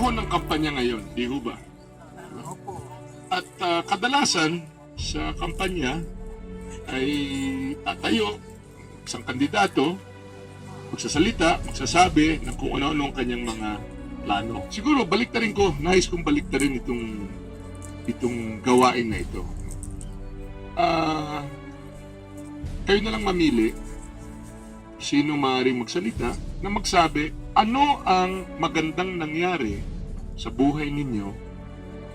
panahon ng kampanya ngayon, di ho ba? Opo. At ah, kadalasan sa kampanya ay tatayo isang kandidato, magsasalita, magsasabi ng kung ano-ano ang kanyang mga plano. Siguro balik rin ko, nais kong balik rin itong itong gawain na ito. Ah, kayo na lang mamili sino maaaring magsalita na magsabi ano ang magandang nangyari sa buhay ninyo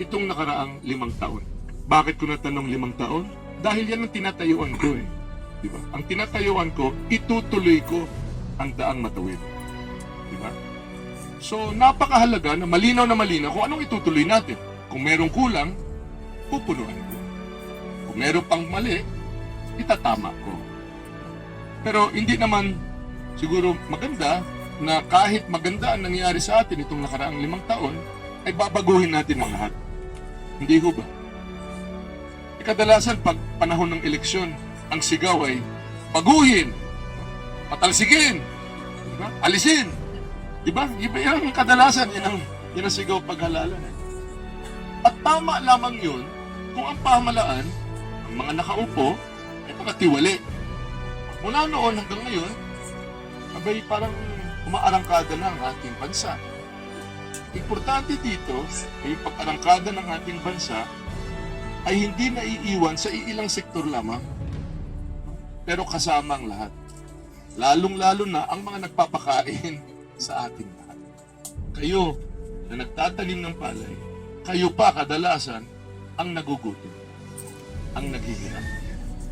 itong nakaraang limang taon. Bakit ko natanong limang taon? Dahil yan ang tinatayuan ko eh. Di ba? Ang tinatayuan ko, itutuloy ko ang daang matawid. Di ba? So, napakahalaga na malinaw na malinaw kung anong itutuloy natin. Kung merong kulang, pupunuan ko. Kung meron pang mali, itatama ko. Pero hindi naman siguro maganda na kahit maganda ang nangyari sa atin itong nakaraang limang taon, ay babaguhin natin ang lahat. Hindi ho ba? E kadalasan pag panahon ng eleksyon, ang sigaw ay baguhin, patalsigin, di ba? alisin. Di ba? Iba yan ang kadalasan, yan ang, yan ang sigaw paghalalan. At tama lamang yun kung ang pamalaan, ang mga nakaupo, ay mga tiwali. Mula noon hanggang ngayon, abay parang umaarangkada na ang ating bansa. Importante dito ay pag-arangkada ng ating bansa ay hindi naiiwan sa iilang sektor lamang. Pero kasama ang lahat. Lalong-lalo na ang mga nagpapakain sa ating lahat. Kayo na nagtatanim ng palay, kayo pa kadalasan ang nagugutom, ang naghihirap.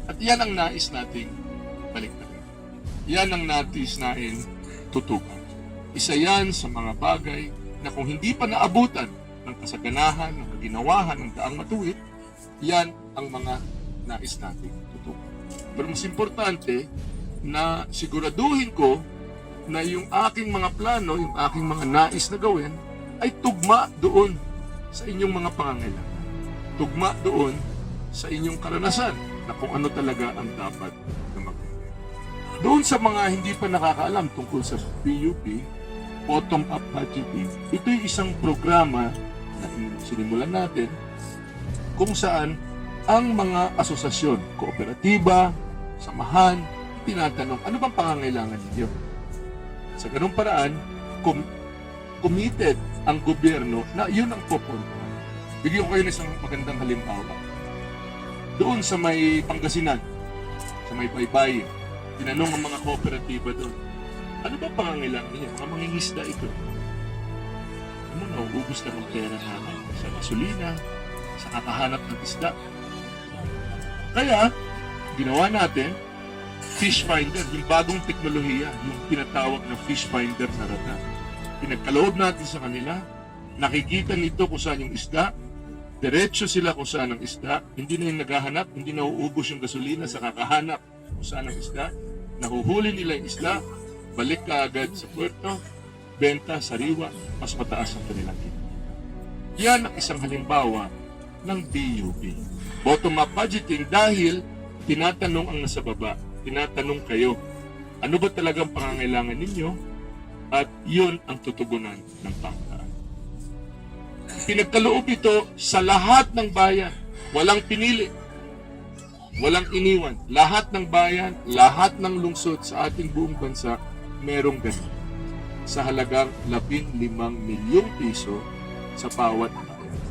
At yan ang nais nating baliktarin. Yan ang nais natin tutukan. Isa yan sa mga bagay na kung hindi pa naabutan ng kasaganahan, ng kaginawahan, ng daang matuwid, yan ang mga nais nating tutukan. Pero mas importante na siguraduhin ko na yung aking mga plano, yung aking mga nais na gawin, ay tugma doon sa inyong mga pangangailangan. Tugma doon sa inyong karanasan na kung ano talaga ang dapat na magawin. Doon sa mga hindi pa nakakaalam tungkol sa PUP, bottom-up budgeting, ito'y isang programa na sinimulan natin kung saan ang mga asosasyon, kooperatiba, samahan, tinatanong, ano bang pangangailangan ninyo? Sa ganung paraan, kum- committed ang gobyerno na yun ang pupuntahan. Bigyan ko kayo ng isang magandang halimbawa. Doon sa may Pangasinan, sa may Baybayin, tinanong ang mga kooperatiba doon, ano ba pangangailangan niya? Mga mangingisda ito. Ano nauubos na ng pera namin sa gasolina, sa kakahanap ng isda. Kaya, ginawa natin, fish finder, yung bagong teknolohiya, yung tinatawag na fish finder sa radar. Pinagkaloob natin sa kanila, nakikita nito kung saan yung isda, diretso sila kung saan ang isda, hindi na yung naghahanap, hindi na uubos yung gasolina sa kakahanap kung saan ang isda, nahuhuli nila yung isda, balik ka agad sa puerto, benta, sariwa, mas mataas ang kanilang kita. Yan ang isang halimbawa ng BUB. Bottom-up budgeting dahil tinatanong ang nasa baba, tinatanong kayo, ano ba talagang pangangailangan ninyo? At yun ang tutugunan ng pamahalaan. Pinagkaloob ito sa lahat ng bayan. Walang pinili. Walang iniwan. Lahat ng bayan, lahat ng lungsod sa ating buong bansa, merong ganun. Sa halagang 15 milyong piso sa bawat bayan.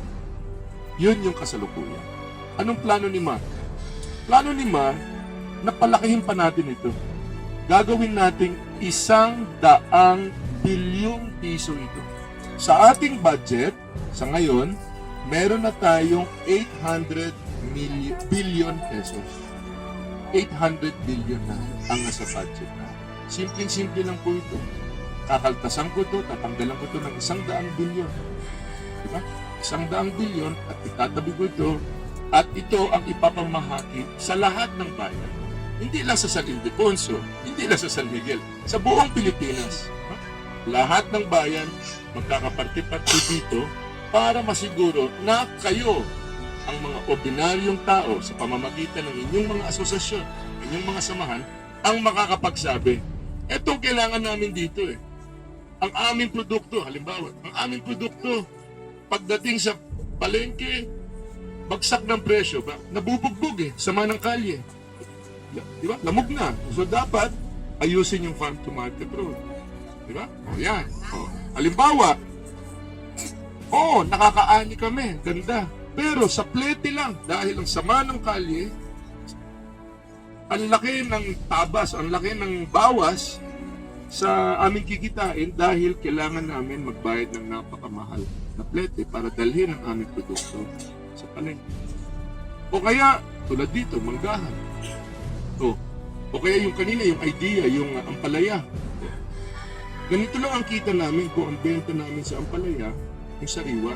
Yun yung kasalukuyan. Anong plano ni Mar? Plano ni Mar, na palakihin pa natin ito. Gagawin nating isang daang bilyong piso ito. Sa ating budget, sa ngayon, meron na tayong 800 million, billion pesos. 800 billion na ang nasa budget na. Simpleng-simple lang po ito. Kakaltasan ko ito, tatanggalan ko ito ng isang daang bilyon. Diba? Isang daang bilyon at itatabi ko ito at ito ang ipapamahagi sa lahat ng bayan. Hindi lang sa San Ildefonso, hindi lang sa San Miguel, sa buong Pilipinas. Lahat ng bayan magkakaparte-parte dito para masiguro na kayo ang mga ordinaryong tao sa pamamagitan ng inyong mga asosasyon, inyong mga samahan, ang makakapagsabi, etong kailangan namin dito eh. ang aming produkto, halimbawa, ang aming produkto, pagdating sa palengke, bagsak ng presyo, nabubugbog eh, sama ng kalye. Di ba? Lamog na. So dapat, ayusin yung farm to market road. Di ba? O yan. O. Halimbawa, oo, nakakaani kami, ganda. Pero sa plete lang, dahil ang sama ng kalye, ang laki ng tabas, ang laki ng bawas sa aming kikitain dahil kailangan namin magbayad ng napakamahal na plete para dalhin ang aming produkto sa palengke. O kaya, tulad dito, manggahan. O, o kaya yung kanina, yung idea, yung uh, ampalaya. Ganito lang ang kita namin kung ang benta namin sa ampalaya, yung sariwa.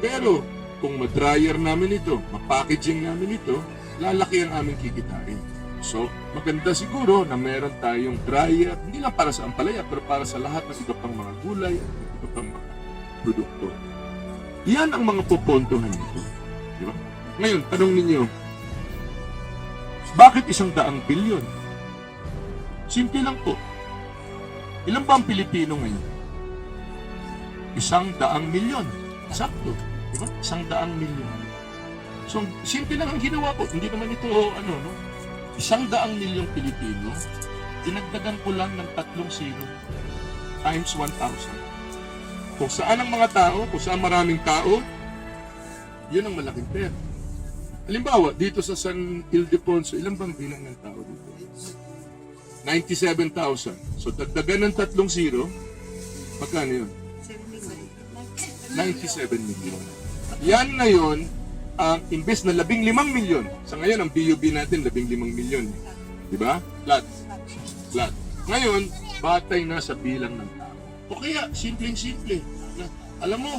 Pero, kung ma-dryer namin ito, ma-packaging namin ito, lalaki ang aming kikitain. So, maganda siguro na meron tayong dryer, hindi lang para sa ampalaya, pero para sa lahat ng iba pang mga gulay at iba pang mga produkto. Yan ang mga pupuntuhan nito. Di ba? Ngayon, tanong ninyo, bakit isang daang bilyon? Simple lang po. Ilan ba ang Pilipino ngayon? Isang daang milyon. Sakto. Di ba? Isang daang milyon. So, simple lang ang ginawa ko. Hindi naman ito, ano, no? Isang daang milyong Pilipino, dinagdagan ko lang ng tatlong zero times 1,000. Kung saan ang mga tao, kung saan maraming tao, yun ang malaking pera. Halimbawa, dito sa San Ildefonso, ilan bang bilang ng tao dito? 97,000. So, dagdagan ng tatlong zero, magkano yun? 97 million. Yan ngayon, ang imbes na 15 milyon. Sa ngayon, ang BUB natin, 15 milyon. Di ba? Flat. Flat. Ngayon, batay na sa bilang ng tao. O kaya, simpleng-simple. Alam mo,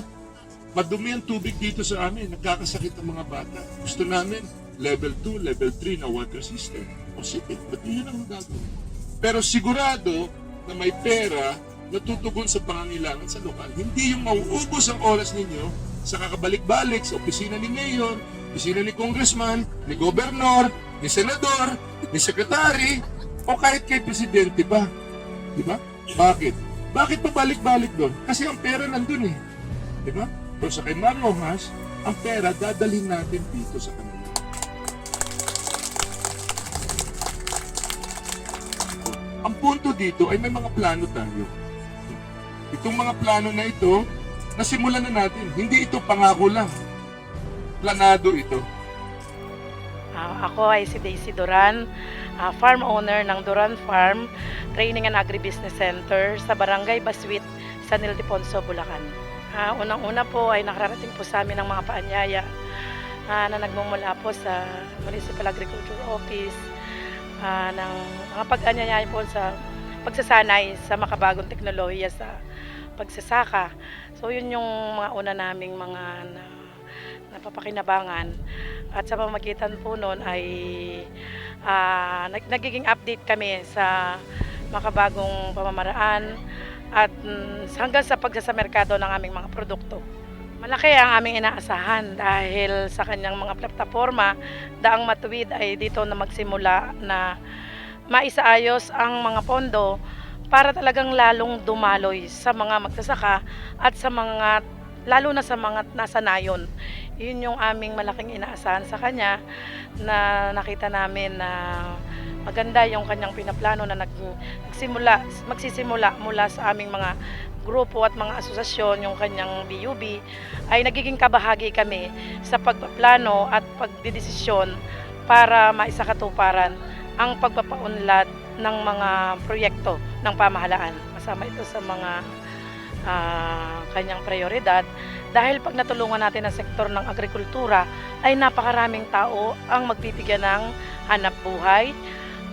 madumi ang tubig dito sa amin. Nagkakasakit ang mga bata. Gusto namin, level 2, level 3 na water system. O sige, ba't yun ang gagawin? Pero sigurado na may pera na tutugon sa pangangailangan sa lokal. Hindi yung mauubos ang oras ninyo sa kakabalik-balik sa opisina ni Mayor, opisina ni Congressman, ni Gobernador, ni Senador, ni Sekretary, o kahit kay Presidente ba? Di ba? Bakit? Bakit pabalik-balik doon? Kasi ang pera nandun eh. Di ba? Pero sa kay Mar Rojas, ang pera dadalhin natin dito sa kanila. Ang punto dito ay may mga plano tayo. Itong mga plano na ito, nasimulan na natin. Hindi ito pangako lang. Planado ito. Ah, ako ay si Daisy Duran, ah, farm owner ng Duran Farm Training and Agribusiness Center sa Barangay Baswit, San Ildefonso, Bulacan. Ah, unang-una po ay nakarating po sa amin ng mga paanyaya ah, na nagmumula po sa Municipal Agriculture Office ah, ng mga pag-anyaya po sa pagsasanay sa makabagong teknolohiya sa pagsasaka. So yun yung mga una naming mga na, napapakinabangan. At sa pamagitan po noon ay ah, nag- nagiging update kami sa makabagong pamamaraan at mm, hanggang sa pagsasamerkado ng aming mga produkto. Malaki ang aming inaasahan dahil sa kanyang mga plataforma, daang matuwid ay dito na magsimula na maisaayos ang mga pondo para talagang lalong dumaloy sa mga magsasaka at sa mga lalo na sa mga nasa nayon. Yun yung aming malaking inaasahan sa kanya na nakita namin na maganda yung kanyang pinaplano na nag, nagsimula, magsisimula mula sa aming mga grupo at mga asosasyon, yung kanyang BUB, ay nagiging kabahagi kami sa pagpaplano at pagdidesisyon para maisakatuparan ang pagpapaunlad ng mga proyekto ng pamahalaan. Kasama ito sa mga ah, kanyang prioridad dahil pag natulungan natin ang sektor ng agrikultura ay napakaraming tao ang magbibigyan ng hanap buhay,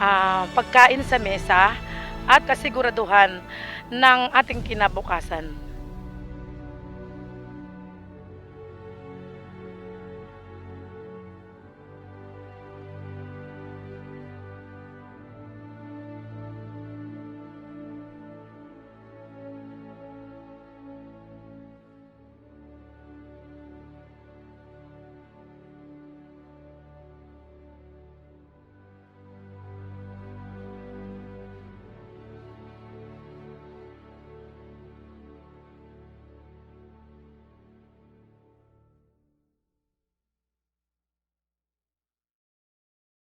ah, pagkain sa mesa at kasiguraduhan ng ating kinabukasan.